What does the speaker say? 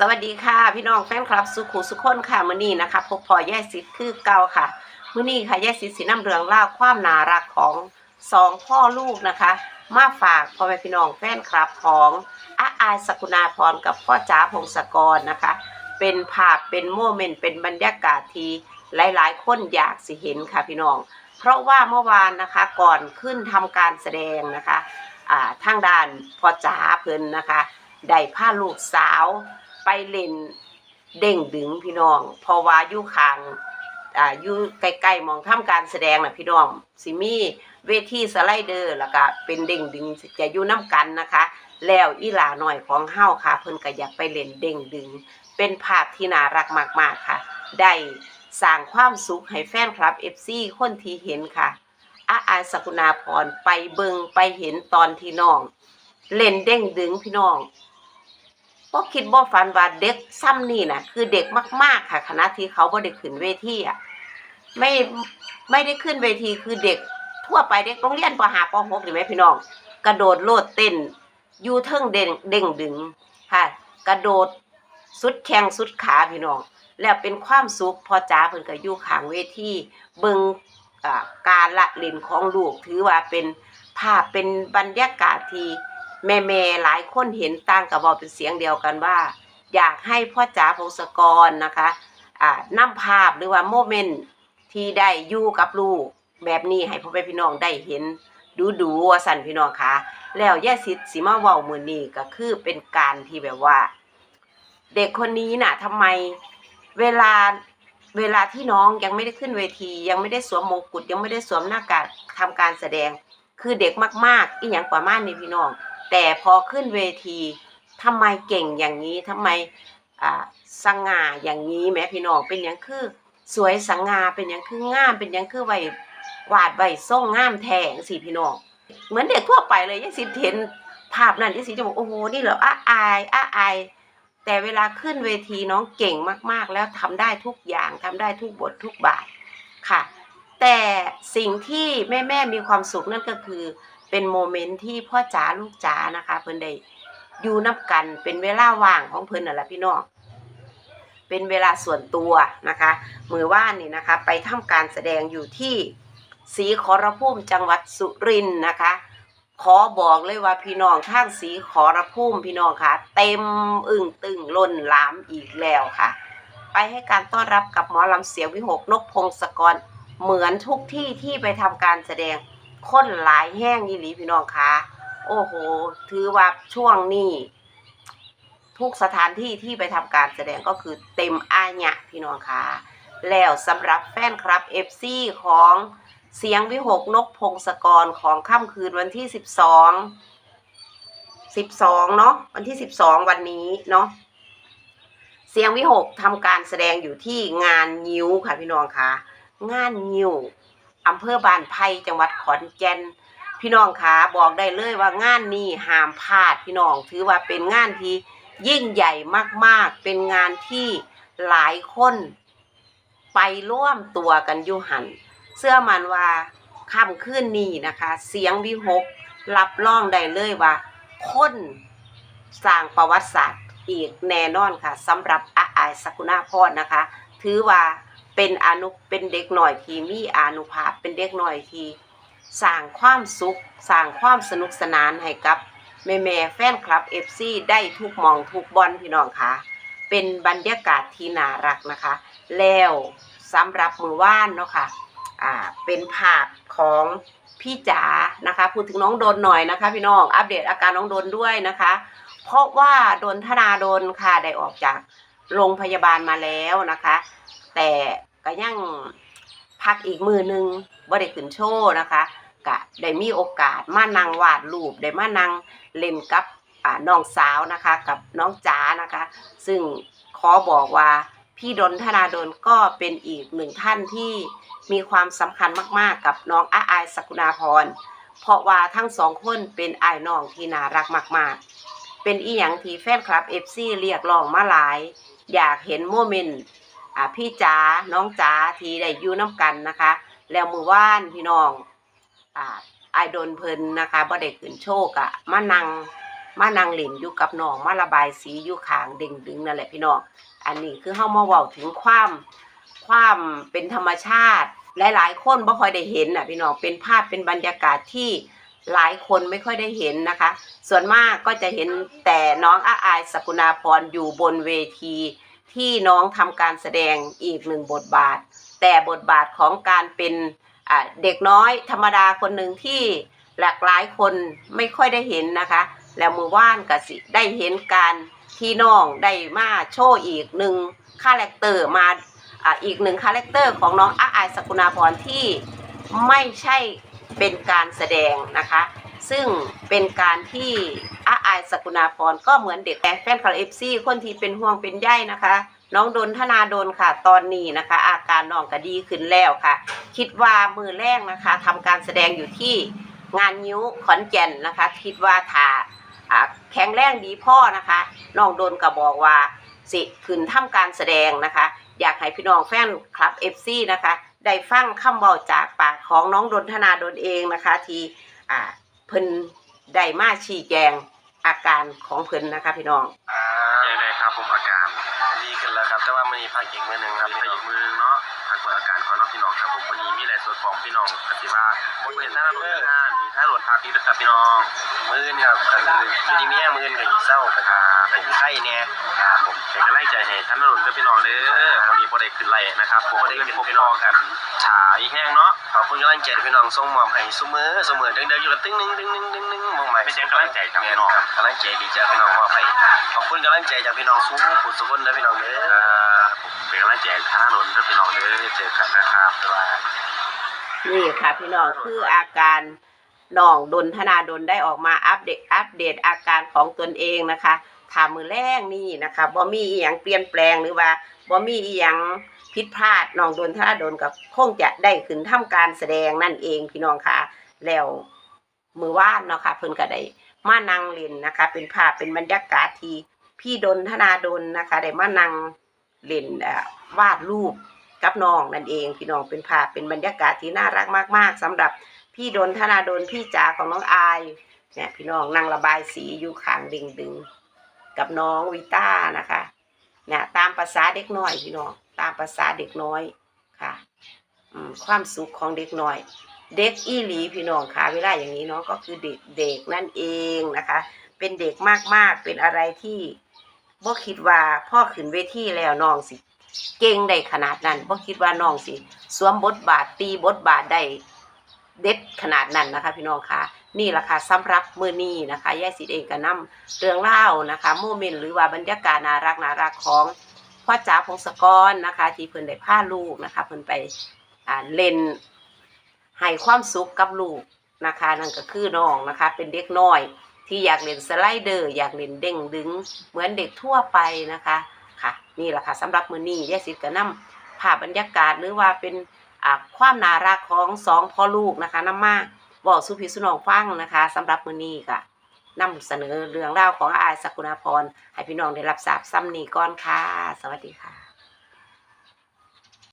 สวัสดีค่ะ พี่น้องแฟนคลับสุขุสุขคนค่ะมื้อนี้นะคะพบพอแย่สิทธิ์คือเก่าค่ะมื้อนี้ค่ะแย่สิทธิ์สีน้ำเรืองเล่าความน่ารักของสองพ่อลูกนะคะ มาฝากพ่อแม่พี่น้องแฟนคลับของอาอายสกุณาพรกับพ่อจ๋าพงศกรนะคะ เป็นภาพเป็นโมเมนต์เป็นบรรยากาศที่หลาย ๆ คนอยากสิเห็นค่ะพี่น้อง เพราะว่าเมื่อวานนะคะก่อนขึ้นทำการแสดงนะคะอ่าทางด้านพ่อจ๋าเพิ่นนะคะได้พาลูกสาว ไปเล่นเด้งดึงพี่น้อง เพราะว่าอยู่ข้างอ่าอยู่ใกล้ๆมองทำการแสดงน่ะพี่น้องสิมีเวทีสไลเดอร์แล้วก็เป็นเด้งดึงจะอยู่น้ำกันนะคะ แล้วอีหลาหน่อยของเฮาค่ะ เพิ่นก็อยากไปเล่นเด้งดึง เป็นภาพที่น่ารักมากๆค่ะ ได้สร้างความสุขให้แฟนคลับ FC คนที่เห็นค่ะอาอาสกุณาพรไปเบิงไปเห็นตอนที่น้อง เล่นเด้งดึงพี่น้อง บ่คิดบ่ฝันว่าเด็กซ้ำนี่นะคือเด็กมาก ๆ ค่ะคณะที่เขาบ่ได้ขึ้นเวทีอะไม่ไม่ได้ขึ้นเวทีคือเด็กทั่วไปเด็กโรงเรียนปหาปหกนี่แหมพี่น้อง กระโดดโลดเต้นอยู่เทิงเด้งเด้งดึงค่ะ กระโดดสุดแข้งสุดขาพี่น้อง แล้วเป็นความสุขพอจ๋าเพิ่นก็อยู่ข้างเวทีเบิ่งอ่าการละเล่นของลูกถือว่าเป็นภาพเป็นบรรยากาศที่ แม่แม่ๆหลายคนเห็นต่างกับบอกเป็นเสียงเดียวกันว่า อยากให้พ่อจ๋าพงศกรนะคะอ่านำภาพหรือว่าโมเมนต์ที่ได้อยู่กับลูกแบบนี้ให้พ่อแม่พี่น้องได้เห็นดูดูว่าสั่นพี่น้องคะแล้วแย่สิทธิ์สิมาเว้ามือนี้ก็คือเป็นการที่แบบว่า เด็กคนนี้น่ะทำไมเวลาเวลาที่น้องยังไม่ได้ขึ้นเวที ยังไม่ได้สวมมงกุฎยังไม่ได้สวมหน้ากากทำการแสดง คือเด็กมาก ๆ อีหยังประมาณนี้พี่น้อง แต่พอขึ้นเวทีทำไมเก่งอย่างนี้ทำไมสง่าอย่างนี้แม้พี่น้องเป็นอย่างคือ สวยสง่าเป็นอย่างคืองามเป็นอย่างคือไหว้วาดไว้ส่งงามแทงสิพี่น้องเหมือนเด็กทั่วไปเลยยังสิเห็นภาพนั้นยังสิจะบอกโอ้โหนี่เหรออ้าอายอ้าอายแต่เวลาขึ้นเวทีน้องเก่งมากๆ แล้วทำได้ทุกอย่างทำได้ทุกบททุกบาทค่ะ แต่สิ่งที่แม่แม่มีความสุขนั่นก็คือ เป็นโมเมนต์ที่พ่อจ๋าลูกจ๋านะคะ เพิ่นได้อยู่นับกันเป็นเวลาว่างของเพิ่นน่ะแหละพี่น้องเป็นเวลาส่วนตัวนะคะ มือว่านนี่นะคะ ไปทำการแสดงอยู่ที่ศรีขอรภูมิจังหวัดสุรินทร์นะคะ ขอบอกเลยว่าพี่น้องทางศรีขอรภูมิพี่น้องค่ะ เต็มอึ่งตึงล้นหลามอีกแล้วค่ะ ไปให้การต้อนรับกับหมอลำเสียงวิหกนกพงศกรเหมือนทุกที่ที่ไปทำการแสดง คนหลายแห้งยี่หลีพี่น้องคะโอ้โห ถือว่าช่วงนี้ ทุกสถานที่ที่ไปทำการแสดงก็คือเต็มอาญะพี่น้องคะแล้วสำหรับแฟนคลับ FC ของเสียงวิหกนกพงศกรของค่ำคืนวันที่12 12เนาะวันที่12วันนี้เนาะเสียงวิหกทำการแสดงอยู่ที่งานงิ้วค่ะพี่น้องคะงานงิ้ว อำเภอบ้านไผ่จังหวัดขอนแก่นพี่น้องคะบอกได้เลยว่างานนี้ห้ามพลาดพี่น้องถือว่าเป็นงานที่ยิ่งใหญ่มากๆ เป็นงานที่หลายคนไปร่วมตัวกันยู่หัน เสื้อมันว่าค่ำคืนนี้นะคะ เสียงวิหกรับรองได้เลยว่า คนสร้างประวัติศาสตร์อีกแน่นอนค่ะสำหรับอาอายสกุณาพรนะคะ ถือว่า เป็นอนุเป็นเด็กหน่อยที่มีอนุภาพเป็นเด็กหน่อยที่สร้างความสุขสร้างความสนุกสนานให้กับแม่แม่แฟนคลับ FC ได้ทุกมองทุกบอลพี่น้องค่ะ เป็นบรรยากาศที่น่ารักนะคะ แล้วสำหรับมือว่านเนาะค่ะอ่าเป็นภาพของพี่จ๋านะคะ พูดถึงน้องโดนหน่อยนะคะ พี่น้องอัปเดตอาการน้องโดนด้วยนะคะ เพราะว่าโดนธนาโดนค่ะได้ออกจากโรงพยาบาลมาแล้วนะคะ แต่ ก็ยังพักอีกมือหนึงบ่ได้ขึ้นโชว์นะคะกะได้มีโอกาสมานั่งวาดรูปได้มานั่งเล่นกับน้องสาวนะคะ กับน้องจ๋านะคะ ซึ่งขอบอกว่าพี่ดนธนาดนก็เป็นอีกหนึ่งท่านที่มีความสำคัญมากๆ กับน้องอาอายสกุณาพร เพราะว่าทั้งสองคนเป็นไอ้ายน้องที่น่ารักมาก ๆ เป็นอีหยังที่แฟนคลับเอฟซีเรียกร้องมาหลาย อยากเห็นโมเมนต์ อ่าพี่จ๋าน้องจ๋าทีได้อยู่น้ำกันนะคะ แล้วมือว่านพี่น้องอ่าไอายโดนเพลินนะคะบ่ได้ขึ้นโชคอะมานั่งมานั่งเล่นอยู่กับน้องมาระบายสีอยู่ขางเด่งดึงนั่นแหละพี่น้องอันนี้คือเฮามาเว้าถึงความความเป็นธรรมชาติ หลาย ๆ คนบ่ค่อยได้เห็นน่ะพี่น้องเป็นภาพเป็นบรรยากาศที่หลายคนไม่ค่อยได้เห็นนะคะ ส่วนมากก็จะเห็นแต่น้องอาอายสกุณาพรอยู่บนเวที ที่น้องทำการแสดงอีกหนึ่งบทบาท แต่บทบาทของการเป็นเด็กน้อยธรรมดาคนหนึ่งที่หลากหลายคนไม่ค่อยได้เห็นนะคะ แล้วมือว่านกสิได้เห็นการที่น้องได้มาโชว์อีกหนึ่งคาแรคเตอร์มาอ,อีกหนึ่งคาแรคเตอร์ของน้องอาอายสกุณาพรที่ ไม่ใช่เป็นการแสดงนะคะ ซึ่งเป็นการที่อาอายสกุณาพรก็เหมือนเด็กแฟนคลับเอฟซีคนที่เป็นห่วงเป็นใยนะคะ น้องดนธนาดนค่ะ ตอนนี้นะคะ อาการน้องก็ดีขึ้นแล้วค่ะ คิดว่ามือแรกนะคะทำการแสดงอยู่ที่งานนิ้วขอนแก่นนะคะ คิดว่าถ้าอ่าแข็งแรงดีพ่อนะคะน้องโดนก็บอกว่าสิขึ้นทำการแสดงนะคะ อยากให้พี่น้องแฟนคลับเอฟซีนะคะ ได้ฟังคำเบาจากปากของน้องดนธนาดนเองนะคะ ที่อ่าเพิ่นได้มาชี้แจงอาการของเพิ่นนะคะพี่น้องอ่ายังไงครับผมอาการดีขึ้นแล้วครับ แต่ว่ามันมีพักอีกมือหนึ่งครับพักอีกมือหนึงเนาะ พักเปิดอาการของน้องพี่น้องครับผมวันนี้มีหลายส่วนของพี่น้องปฏิบัติผมเห็นท่านรถงานมีท่านรถพักนี่ด้วยครับพี่น้องมือนครับกันเลยทีนี้มีมือนี่ก็เศร้าไปหาเป็นไข้เนี่ยครับผมเป็นกำลังใจให้ท่านรถด้วยพี่น้องเด้อวันนี้พอได้ขึ้นไล่นะครับผมได้เป็นพี่น้องกันฉายแห้งเนาะขอบคุณกำลังใจพี่น้องส่งมอบให้ซุมือซุมือเดินๆอยู่กับตึ้งนึงตึ้งนึงตึ้งนึงมองใหม่เป็นเสียงกำลังใจครับพี่น้องกำลังใจดีจากพี่น้องมอบให้ขอบคุณกำลังใจจากพี่น้องสู้ผู้สุขคนนะพี่น้องเด้อ เป็นกำลังใจท่านนนท์นะพี่น้องเด้อเจอกันนะครับบ๊ายบาย นี่ค่ะพี่น้องคืออาการน้องดนธนาดนได้ออกมาอัปเดตอัปเดตอาการของตนเองนะคะถามมือแรกนี่นะคะบ่มีอีหยังเปลี่ยนแปลงหรือว่าบ่มีอีหยังผิดพลาดน้องดนธนาดนกับคงจะได้ขึ้นทำการแสดงนั่นเองพี่น้องค่ะแล้วมือว่านเนาะค่ะเพิ่นก็ได้มานั่งเล่นนะคะ เป็นภาพเป็นบรรยากาศที่พี่ดนธนาดนนะคะได้มานั่ง เล่นวาดรูปกับน้องนั่นเองพี่น้องเป็นภาพเป็นบรรยากาศที่น่ารักมาก ๆสำหรับพี่ดนธนาดนพี่จ๋าของน้องอายเนี่ยพี่น้องนั่งระบายสีอยู่ข้างดึงดึงๆกับน้องวิต้านะคะเนี่ยตามภาษาเด็กน้อยพี่น้องตามภาษาเด็กน้อยค่ะความสุขของเด็กน้อย เด็กอีหลีพี่น้องค่ะเวลาอย่างนี้เนาะก็คือเด็กเด็กนั่นเองนะคะ เป็นเด็กมากๆเป็นอะไรที่ บ่คิดว่าพ่อขึ้นเวทีแล้วน้องสิ เก่งได้ขนาดนั้นบ่คิดว่าน้องสิ สวมบทบาทตีบทบาทได้เด็ดขนาดนั้นนะคะ พี่น้องคะนี่แหละค่ะสำหรับมือนี้นะคะยายสิเองก็นำเรื่องเล่านะคะโมเมนต์หรือว่าบรรยากาศน่ารักน่ารักของพ่อจ๋าพงศกรนะคะ ที่เพิ่นได้พาลูกนะคะ เพิ่นไปอ่าเล่นให้ความสุขกับลูกนะคะ นั่นก็คือน้องนะคะ เป็นเด็กน้อย ที่อยากเล่นสไลเดอร์อยากเล่นเด้งดึง เหมือนเด็กทั่วไปนะคะค่ะนี่แหละค่ะสำหรับมือนี้ยายสิทธิ์ก็นำภาพบรรยากาศหรือว่าเป็นความน่ารักของสองพ่อลูกนะคะน้ำมาบอกสุพิสุนองฟังนะคะสำหรับมือนี้ค่ะนำเสนอเรื่องราวของอาสกุณาพรให้พี่น้องได้รับทราบซ้ำนี้ก่อนค่ะ สวัสดีค่ะ